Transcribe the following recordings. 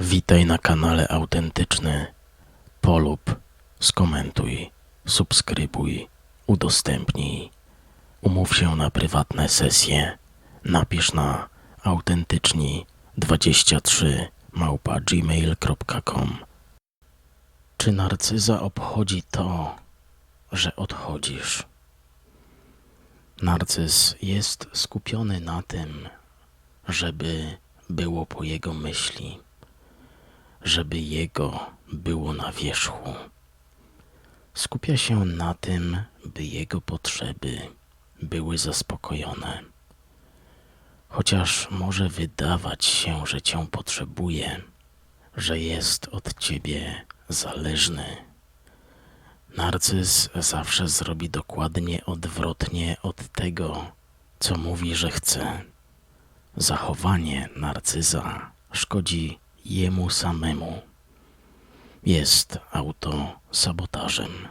Witaj na kanale Autentyczny. Polub, skomentuj, subskrybuj, udostępnij. Umów się na prywatne sesje. Napisz na autentyczni23 małpa gmail.com Czy narcyza obchodzi to, że odchodzisz? Narcyz jest skupiony na tym, żeby było po jego myśli, żeby jego było na wierzchu. Skupia się na tym, by jego potrzeby były zaspokojone. Chociaż może wydawać się, że cię potrzebuje, że jest od ciebie zależny. Narcyz zawsze zrobi dokładnie odwrotnie od tego, co mówi, że chce. Zachowanie narcyza szkodzi jemu samemu. Jest autosabotażem.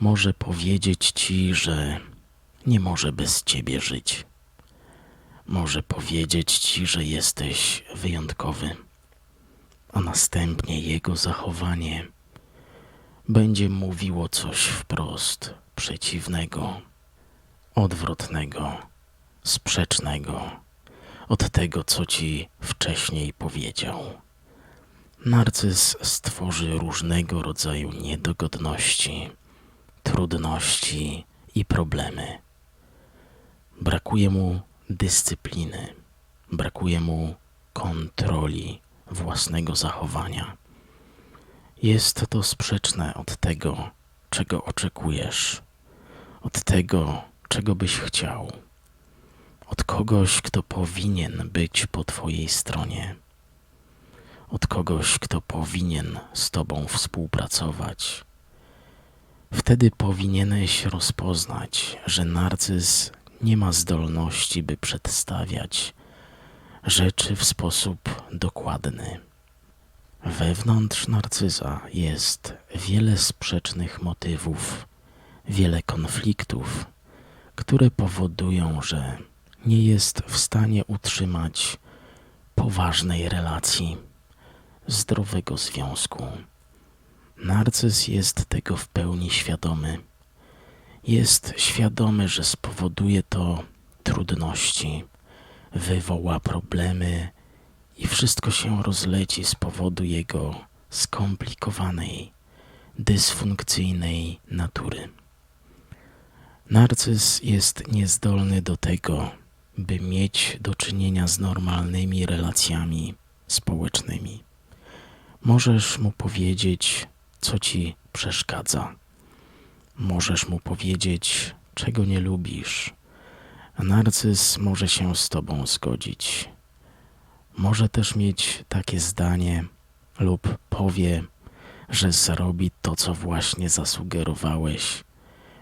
Może powiedzieć ci, że nie może bez ciebie żyć. Może powiedzieć ci, że jesteś wyjątkowy, a następnie jego zachowanie będzie mówiło coś wprost przeciwnego, odwrotnego, sprzecznego od tego, co ci wcześniej powiedział. Narcyz stworzy różnego rodzaju niedogodności, trudności i problemy. Brakuje mu dyscypliny, brakuje mu kontroli własnego zachowania. Jest to sprzeczne od tego, czego oczekujesz, od tego, czego byś chciał, od kogoś, kto powinien być po Twojej stronie, od kogoś, kto powinien z Tobą współpracować. Wtedy powinieneś rozpoznać, że narcyz nie ma zdolności, by przedstawiać rzeczy w sposób dokładny. Wewnątrz narcyza jest wiele sprzecznych motywów, wiele konfliktów, które powodują, że nie jest w stanie utrzymać poważnej relacji, zdrowego związku. Narcyz jest tego w pełni świadomy. Jest świadomy, że spowoduje to trudności, wywoła problemy i wszystko się rozleci z powodu jego skomplikowanej, dysfunkcyjnej natury. Narcyz jest niezdolny do tego, by mieć do czynienia z normalnymi relacjami społecznymi. Możesz mu powiedzieć, co ci przeszkadza. Możesz mu powiedzieć, czego nie lubisz. Narcyz może się z tobą zgodzić. Może też mieć takie zdanie lub powie, że zrobi to, co właśnie zasugerowałeś.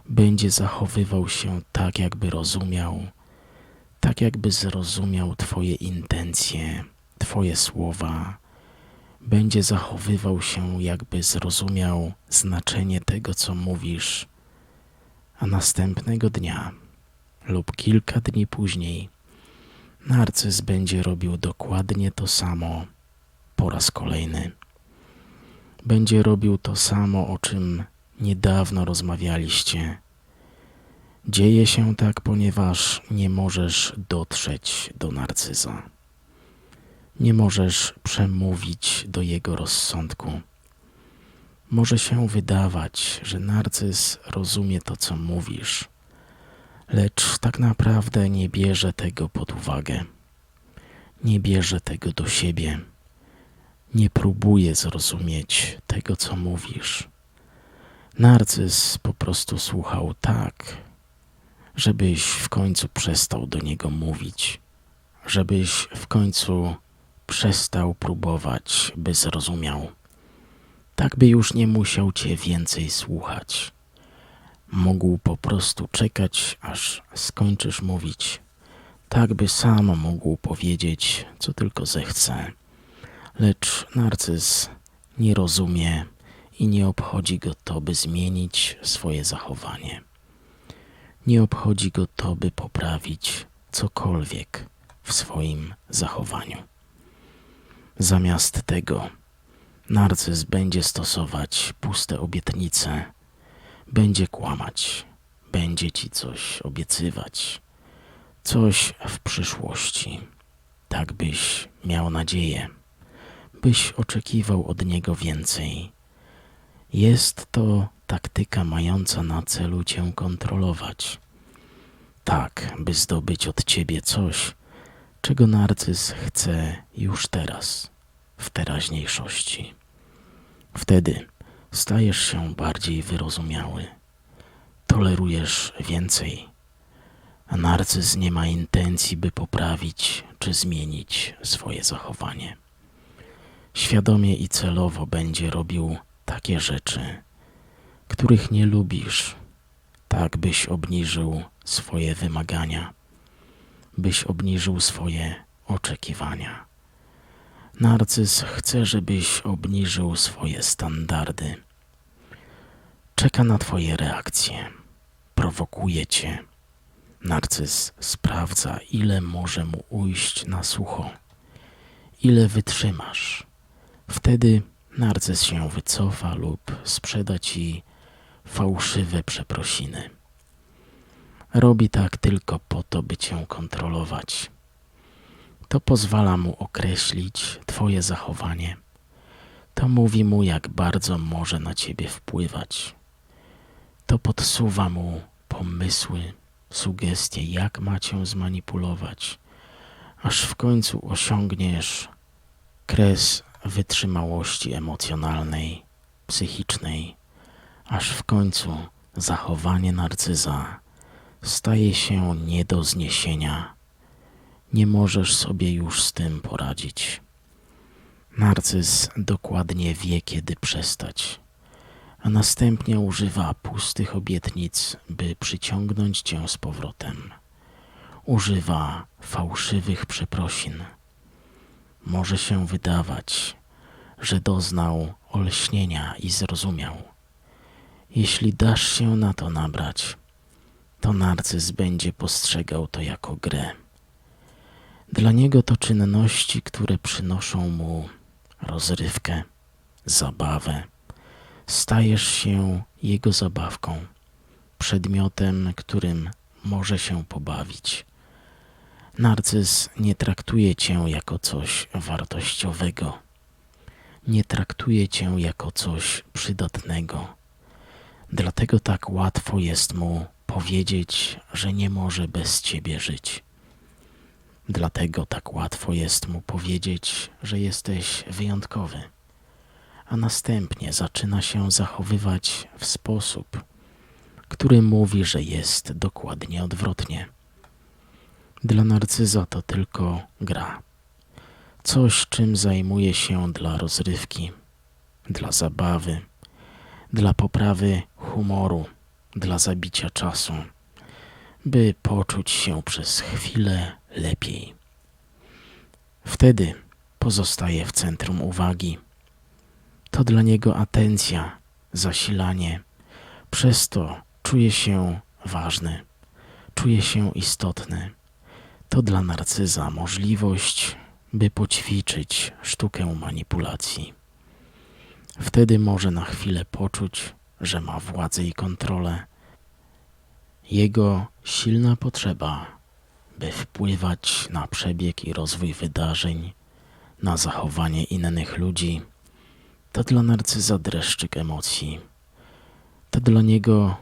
Będzie zachowywał się tak, jakby rozumiał, tak jakby zrozumiał Twoje intencje, Twoje słowa. Będzie zachowywał się, jakby zrozumiał znaczenie tego, co mówisz, a następnego dnia lub kilka dni później narcyz będzie robił dokładnie to samo po raz kolejny. Będzie robił to samo, o czym niedawno rozmawialiście. Dzieje się tak, ponieważ nie możesz dotrzeć do narcyza. Nie możesz przemówić do jego rozsądku. Może się wydawać, że narcyz rozumie to, co mówisz, lecz tak naprawdę nie bierze tego pod uwagę. Nie bierze tego do siebie. Nie próbuje zrozumieć tego, co mówisz. Narcyz po prostu słuchał tak, żebyś w końcu przestał do niego mówić, żebyś w końcu przestał próbować, by zrozumiał. Tak by już nie musiał cię więcej słuchać. Mógł po prostu czekać, aż skończysz mówić. Tak by sam mógł powiedzieć, co tylko zechce. Lecz narcyz nie rozumie i nie obchodzi go to, by zmienić swoje zachowanie. Nie obchodzi go to, by poprawić cokolwiek w swoim zachowaniu. Zamiast tego, narcyz będzie stosować puste obietnice, będzie kłamać, będzie ci coś obiecywać, coś w przyszłości, tak byś miał nadzieję, byś oczekiwał od niego więcej. Jest to taktyka mająca na celu cię kontrolować, tak by zdobyć od ciebie coś, czego narcyz chce już teraz, w teraźniejszości. Wtedy stajesz się bardziej wyrozumiały, tolerujesz więcej, a narcyz nie ma intencji, by poprawić czy zmienić swoje zachowanie. Świadomie i celowo będzie robił takie rzeczy, których nie lubisz, tak byś obniżył swoje wymagania byś obniżył swoje oczekiwania. Narcyz chce, żebyś obniżył swoje standardy. Czeka na Twoje reakcje, prowokuje Cię. Narcyz sprawdza, ile może mu ujść na sucho, ile wytrzymasz. Wtedy narcyz się wycofa lub sprzeda Ci fałszywe przeprosiny. Robi tak tylko po to, by cię kontrolować. To pozwala mu określić Twoje zachowanie. To mówi mu, jak bardzo może na ciebie wpływać. To podsuwa mu pomysły, sugestie, jak ma cię zmanipulować, aż w końcu osiągniesz kres wytrzymałości emocjonalnej, psychicznej, aż w końcu zachowanie narcyza staje się nie do zniesienia. Nie możesz sobie już z tym poradzić. Narcyz dokładnie wie, kiedy przestać, a następnie używa pustych obietnic, by przyciągnąć cię z powrotem. Używa fałszywych przeprosin. Może się wydawać, że doznał olśnienia i zrozumiał. Jeśli dasz się na to nabrać, to narcyz będzie postrzegał to jako grę. Dla niego to czynności, które przynoszą mu rozrywkę, zabawę. Stajesz się jego zabawką, przedmiotem, którym może się pobawić. Narcyz nie traktuje cię jako coś wartościowego, nie traktuje cię jako coś przydatnego. Dlatego tak łatwo jest mu powiedzieć, że nie może bez ciebie żyć. Dlatego tak łatwo jest mu powiedzieć, że jesteś wyjątkowy, a następnie zaczyna się zachowywać w sposób, który mówi, że jest dokładnie odwrotnie. Dla narcyza to tylko gra. Coś, czym zajmuje się dla rozrywki, dla zabawy, dla poprawy humoru dla zabicia czasu, by poczuć się przez chwilę lepiej. Wtedy pozostaje w centrum uwagi. To dla niego atencja, zasilanie. Przez to czuje się ważny, czuje się istotny. To dla narcyza możliwość, by poćwiczyć sztukę manipulacji. Wtedy może na chwilę poczuć, że ma władzę i kontrolę. Jego silna potrzeba, by wpływać na przebieg i rozwój wydarzeń, na zachowanie innych ludzi, to dla narcyza dreszczyk emocji. To dla niego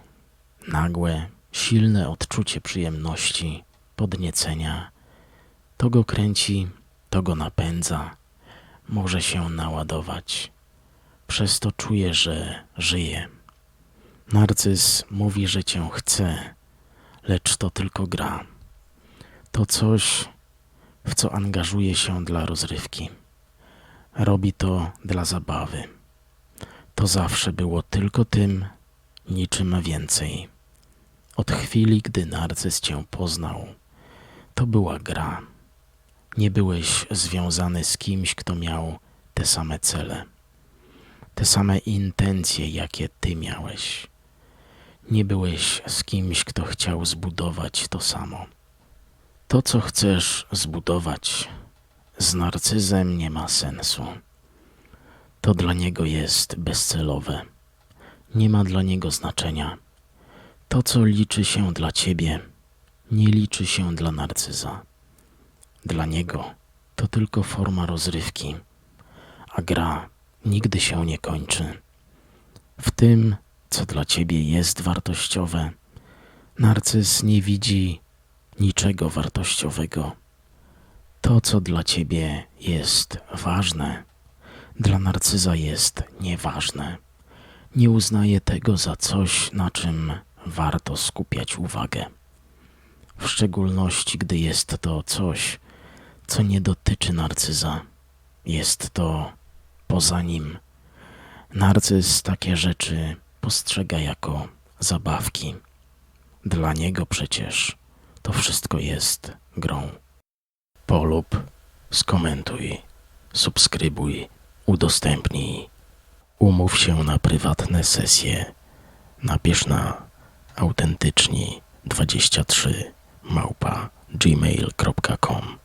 nagłe, silne odczucie przyjemności, podniecenia. To go kręci, to go napędza, może się naładować. Przez to czuje, że żyje. Narcyz mówi, że cię chce, lecz to tylko gra. To coś, w co angażuje się dla rozrywki. Robi to dla zabawy. To zawsze było tylko tym, niczym więcej. Od chwili, gdy narcyz cię poznał, to była gra. Nie byłeś związany z kimś, kto miał te same cele, te same intencje, jakie ty miałeś. Nie byłeś z kimś, kto chciał zbudować to samo. To, co chcesz zbudować, z narcyzem nie ma sensu. To dla niego jest bezcelowe. Nie ma dla niego znaczenia. To, co liczy się dla ciebie, nie liczy się dla narcyza. Dla niego to tylko forma rozrywki, a gra nigdy się nie kończy. W tym, co dla ciebie jest wartościowe, narcyz nie widzi niczego wartościowego. To, co dla ciebie jest ważne, dla narcyza jest nieważne. Nie uznaje tego za coś, na czym warto skupiać uwagę. W szczególności, gdy jest to coś, co nie dotyczy narcyza. Jest to poza nim. Narcyz takie rzeczy postrzega jako zabawki. Dla niego przecież to wszystko jest grą. Polub, skomentuj, subskrybuj, udostępnij. Umów się na prywatne sesje. Napisz na autentyczni 23 małpa gmail.com